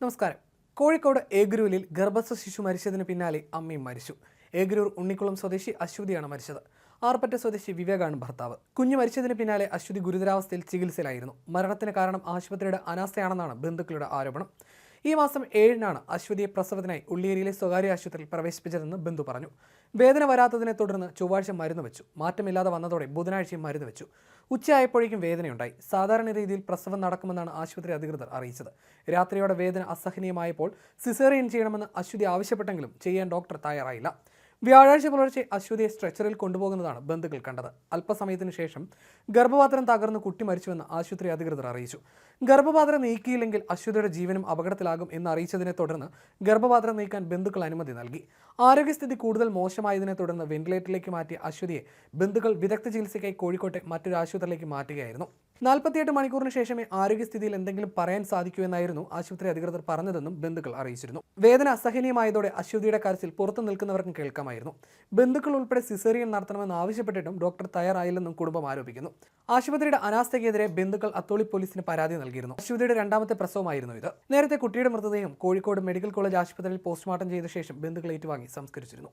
നമസ്കാരം. കോഴിക്കോട് ഏഗ്രൂരിൽ ഗർഭസ്ഥ ശിശു മരിച്ചതിന് പിന്നാലെ അമ്മയും മരിച്ചു. ഏഗ്രൂർ ഉണ്ണിക്കുളം സ്വദേശി അശ്വതിയാണ് മരിച്ചത്. ആർപ്പറ്റ സ്വദേശി വിവേകാണ് ഭർത്താവ്. കുഞ്ഞ് മരിച്ചതിന് പിന്നാലെ അശ്വതി ഗുരുതരാവസ്ഥയിൽ ചികിത്സയിലായിരുന്നു. മരണത്തിന് കാരണം ആശുപത്രിയുടെ അനാസ്ഥയാണെന്നാണ് ബന്ധുക്കളുടെ ആരോപണം. ഈ മാസം ഏഴിനാണ് അശ്വതിയെ പ്രസവത്തിനായി ഉള്ളിയേരിയിലെ സ്വകാര്യ ആശുപത്രിയിൽ പ്രവേശിപ്പിച്ചതെന്ന് ബന്ധു പറഞ്ഞു. വേദന വരാത്തതിനെ തുടർന്ന് ചൊവ്വാഴ്ച മരുന്ന് വെച്ചു. മാറ്റമില്ലാതെ വന്നതോടെ ബുധനാഴ്ചയും മരുന്ന് വെച്ചു. ഉച്ചയായപ്പോഴേക്കും വേദനയുണ്ടായി. സാധാരണ രീതിയിൽ പ്രസവം നടക്കുമെന്നാണ് ആശുപത്രി അധികൃതർ അറിയിച്ചത്. രാത്രിയോടെ വേദന അസഹനീയമായപ്പോൾ സിസേറിയൻ ചെയ്യണമെന്ന് അശ്വതി ആവശ്യപ്പെട്ടെങ്കിലും ചെയ്യാൻ ഡോക്ടർ തയ്യാറായില്ല. വ്യാഴാഴ്ച പുലർച്ചെ അശ്വതിയെ സ്ട്രെച്ചറിൽ കൊണ്ടുപോകുന്നതാണ് ബന്ധുക്കൾ കണ്ടത്. അല്പസമയത്തിന് ശേഷം ഗർഭപാത്രം തകർന്ന് കുട്ടി മരിച്ചുവെന്ന് ആശുപത്രി അധികൃതർ അറിയിച്ചു. ഗർഭപാത്രം നീക്കിയില്ലെങ്കിൽ അശ്വതിയുടെ ജീവനും അപകടത്തിലാകും എന്ന് അറിയിച്ചതിനെ തുടർന്ന് ഗർഭപാത്രം നീക്കാൻ ബന്ധുക്കൾ അനുമതി നൽകി. ആരോഗ്യസ്ഥിതി കൂടുതൽ മോശമായതിനെ തുടർന്ന് വെന്റിലേറ്ററിലേക്ക് മാറ്റിയ അശ്വതിയെ ബന്ധുക്കൾ വിദഗ്ധ ചികിത്സയ്ക്കായി കോഴിക്കോട്ടെ മറ്റൊരു ആശുപത്രിയിലേക്ക് മാറ്റുകയായിരുന്നു. നാൽപ്പത്തിയെട്ട് മണിക്കൂറിന് ശേഷമേ ആരോഗ്യസ്ഥിതിയിൽ എന്തെങ്കിലും പറയാൻ സാധിക്കൂ എന്നായിരുന്നു ആശുപത്രി അധികൃതർ പറഞ്ഞതെന്നും ബന്ധുക്കൾ അറിയിച്ചിരുന്നു. വേദന അസഹനീയമായതോടെ അശ്വതിയുടെ കരച്ചിൽ പുറത്തു നിൽക്കുന്നവർക്കും കേൾക്കാമായിരുന്നു. ബന്ധുക്കൾ ഉൾപ്പെടെ സിസേറിയൻ നടത്തണമെന്ന് ആവശ്യപ്പെട്ടിട്ടും ഡോക്ടർ തയ്യാറായില്ലെന്നും കുടുംബം ആരോപിക്കുന്നു. ആശുപത്രിയുടെ അനാസ്ഥയ്ക്കെതിരെ ബന്ധുക്കൾ അത്തോളി പോലീസിന് പരാതി നൽകിയിരുന്നു. അശ്വതിയുടെ രണ്ടാമത്തെ പ്രസവമായിരുന്നു ഇത്. നേരത്തെ കുട്ടിയുടെ മൃതദേഹം കോഴിക്കോട് മെഡിക്കൽ കോളേജ് ആശുപത്രിയിൽ പോസ്റ്റ്മോർട്ടം ചെയ്ത ശേഷം ബന്ധുക്കൾ ഏറ്റുവാങ്ങി സംസ്കരിച്ചിരുന്നു.